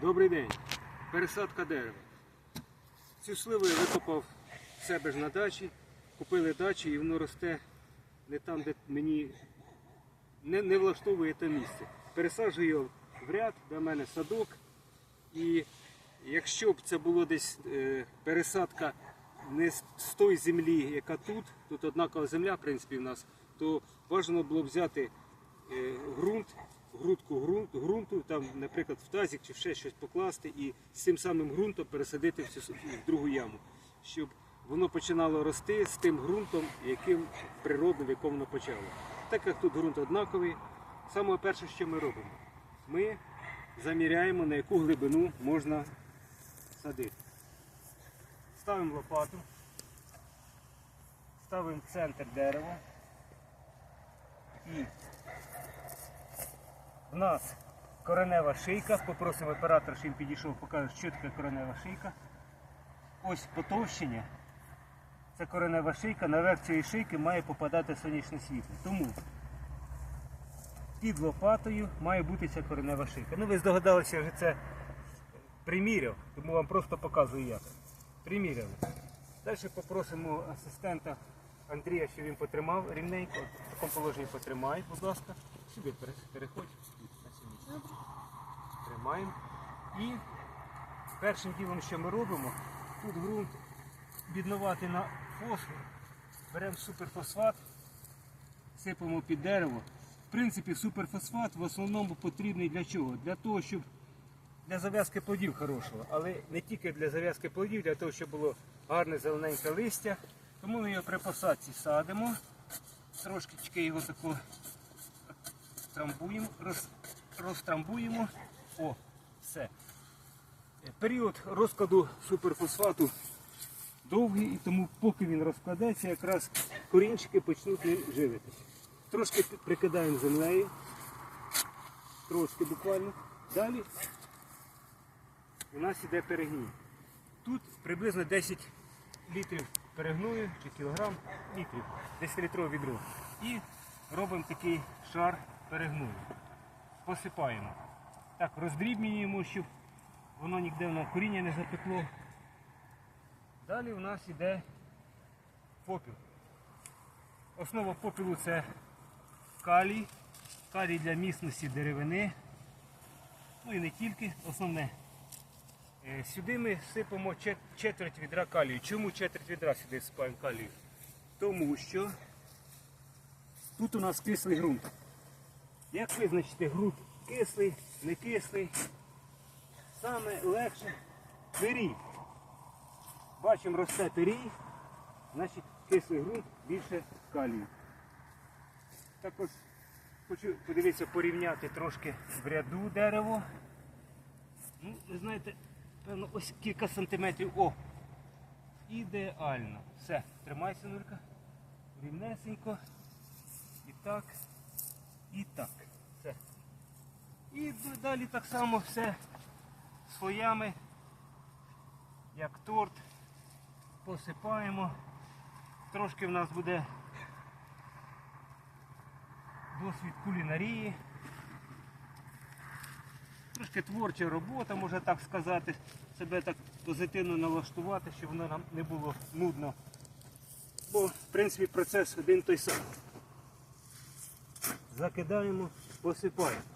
Добрий день. Пересадка дерева. Цю сливу я викопав в себе ж на дачі, купили дачу і воно росте не там, де мені не, не влаштовує те місце. Пересаджую його в ряд, де в мене садок. І якщо б це було десь е, пересадка не з тої землі, яка тут, тут однакова земля, в принципі, в нас, то бажано було б взяти е, ґрунт, грудку ґрунт, ґрунту, там, наприклад, в тазик чи ще щось покласти і з цим самим ґрунтом пересадити в, цю, в другу яму, щоб воно починало рости з тим ґрунтом, яким природно, в якому воно почало. Так як тут ґрунт однаковий, саме перше, що ми робимо, ми заміряємо, на яку глибину можна садити. Ставимо лопату, ставимо центр дерева і в нас коренева шийка. Попросимо оператора, щоб він підійшов, покаже, що таке коренева шийка. Ось потовщення. Це коренева шийка, наверх цієї шийки має попадати сонячне світло. Тому під лопатою має бути ця коренева шийка. Ну ви здогадалися, що це приміряв, тому вам просто показую як. Приміряли. Далі попросимо асистента Андрія, щоб він потримав рівненько. В такому положенні потримай, будь ласка. Сюди пере- переходь. Тримаємо. І першим ділом, що ми робимо, тут ґрунт біднувати на фосфор. Беремо суперфосфат, сипемо під дерево. В принципі, суперфосфат в основному потрібний для чого? Для того, щоб для зав'язки плодів хорошого, але не тільки для зав'язки плодів, для того, щоб було гарне зелененьке листя. Тому ми його при посадці садимо, трошки його тако трамбуємо, роз, розтрамбуємо. О, все. Е, Період розкладу суперфосфату довгий, і тому поки він розкладеться, якраз корінчики почнуть ним живитися. Трошки прикидаємо землею, трошки буквально. Далі у нас іде перегній. Тут приблизно 10 літрів перегною чи кілограм літрів, 10 літрове відро. І робимо такий шар перегною. Посипаємо. Так, роздрібнюємо, щоб воно ніде на коріння не запекло. Далі у нас йде попіл. Основа попілу це калій, калій для міцності деревини. Ну і не тільки, основне. Е, Сюди ми сипемо четверть відра калію. Чому четверть відра сюди сипаємо калію? Тому що тут у нас кислий ґрунт. Як визначити ґрунт кислий, не кислий? Саме легше пирій. Бачимо, росте пирій, значить кислий ґрунт більше калію. Також хочу подивитися, порівняти трошки в ряду дерево. Ну, ви знаєте, певно, ось кілька сантиметрів. О! Ідеально. Все, тримайся, Нурка. Рівнесенько. І так. І так. Все. І далі так само все слоями, як торт. Посипаємо. Трошки в нас буде досвід кулінарії. Трошки творча робота, можна так сказати, себе так позитивно налаштувати, щоб воно нам не було нудно. Бо, в принципі, процес один той самий. Закидаємо, посипаємо.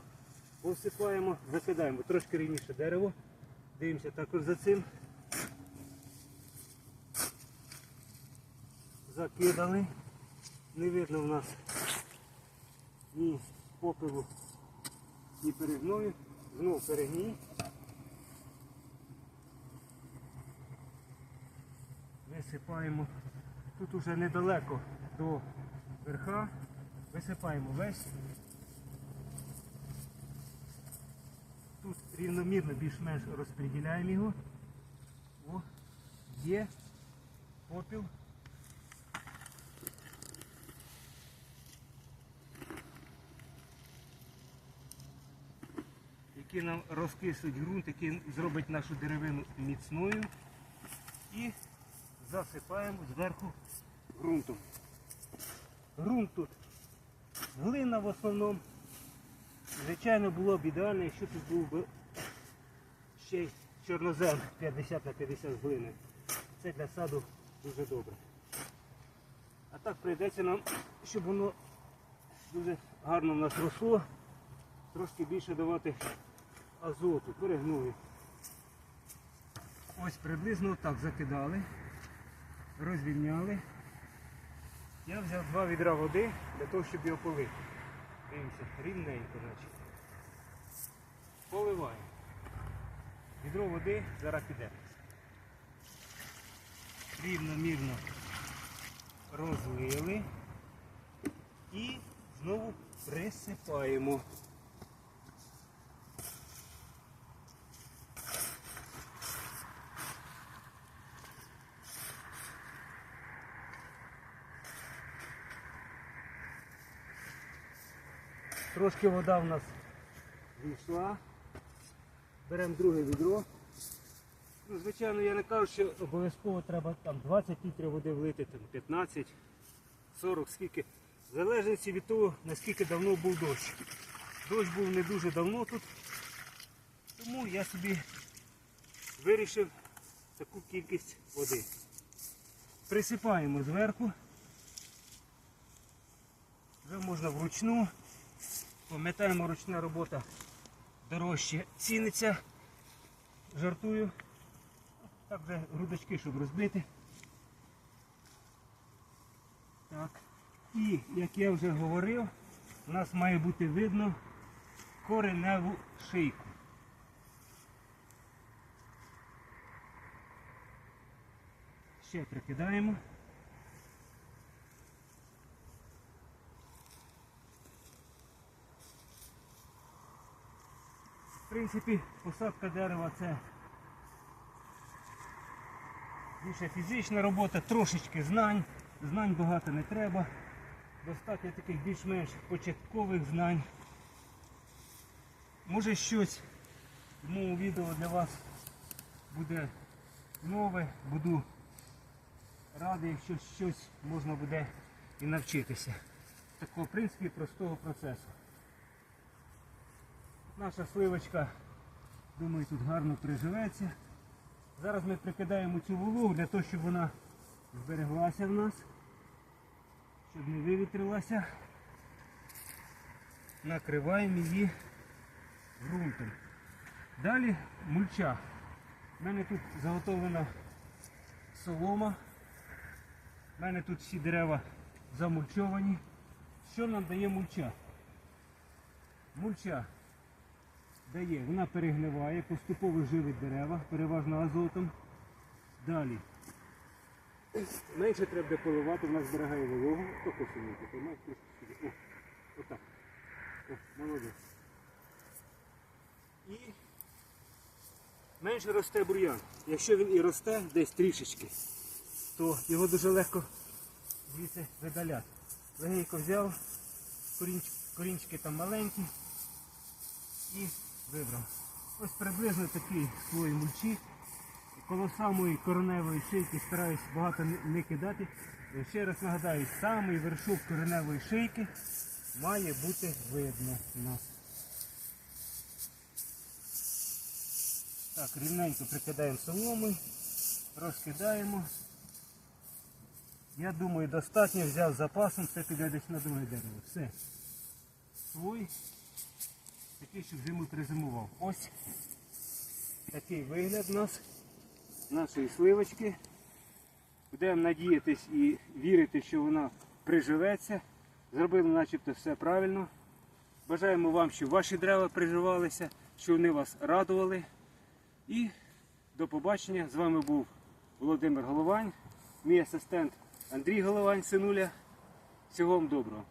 Посипаємо, закидаємо. Трошки рівніше дерево. Дивимося також за цим. Закидали. Не видно в нас ні попелу, ні перегною. Знов перегній. Висипаємо. Тут уже недалеко до верха. Висипаємо весь. Тут рівномірно більш-менш розподіляємо його. О, є попіл. Які нам розкисують ґрунт, який зробить нашу деревину міцною. І засипаємо зверху ґрунтом. Ґрунт тут глина в основному. Звичайно, було б ідеально, якщо тут був би ще й чорнозем 50 на 50 з глини. Це для саду дуже добре. А так прийдеться нам, щоб воно дуже гарно в нас росло, трошки більше давати азоту, перегною. Ось приблизно так закидали, розвільняли. Я взяв два відра води для того, щоб його полити. Дивіться, рівненько наче. Поливаємо. Відро води зараз піде. Рівномірно розлили і знову присипаємо. Трошки вода в нас війшла. Беремо друге відро. Ну, звичайно, я не кажу, що обов'язково треба там 20 літрів води влити, там 15, 40, скільки. В залежності від того, наскільки давно був дощ. Дощ був не дуже давно тут, тому я собі вирішив таку кількість води. Присипаємо зверху. Вже можна вручну. Пам'ятаємо, ручна робота дорожче ціниться. Жартую. Так вже грудочки, щоб розбити. Так. І, як я вже говорив, у нас має бути видно кореневу шийку. Ще прикидаємо. Принципі, посадка дерева це більше фізична робота, трошечки знань. Знань багато не треба. Достатньо таких більш-менш початкових знань. Може щось в моєму відео для вас буде нове, буду радий, якщо щось можна буде і навчитися. Такого, в принципі, простого процесу. Наша сливочка, думаю, тут гарно приживеться. Зараз ми прикидаємо цю вологу для того, щоб вона збереглася в нас, щоб не вивітрилася. Накриваємо її ґрунтом. Далі мульча. У мене тут заготовлена солома. У мене тут всі дерева замульчовані. Що нам дає мульча? Мульча дає, вона перегниває, поступово живить дерева, переважно азотом. Далі. Менше треба поливати, вона зберігає вологу. Хто посунути? Тримай. О, отак. О, молодець. І менше росте бур'ян. Якщо він і росте десь трішечки, то його дуже легко звідси видаляти. Легенько взяв, корінчики там маленькі і вибрав. Ось приблизно такий слой мульчі. Коло самої кореневої шийки стараюсь багато не- кидати. Е, Ще раз нагадаю, самий вершок кореневої шийки має бути видно у нас. Так, рівненько прикидаємо соломи, розкидаємо. Я думаю, достатньо взяв запасом, це піде десь на друге дерево. Все. Слой такий, щоб зиму призимував. Ось такий вигляд у нас нашої сливочки. Будемо надіятись і вірити, що вона приживеться. Зробили начебто все правильно. Бажаємо вам, щоб ваші дерева приживалися, щоб вони вас радували. І до побачення. З вами був Володимир Головань, мій асистент Андрій Головань, синуля. Всього вам доброго.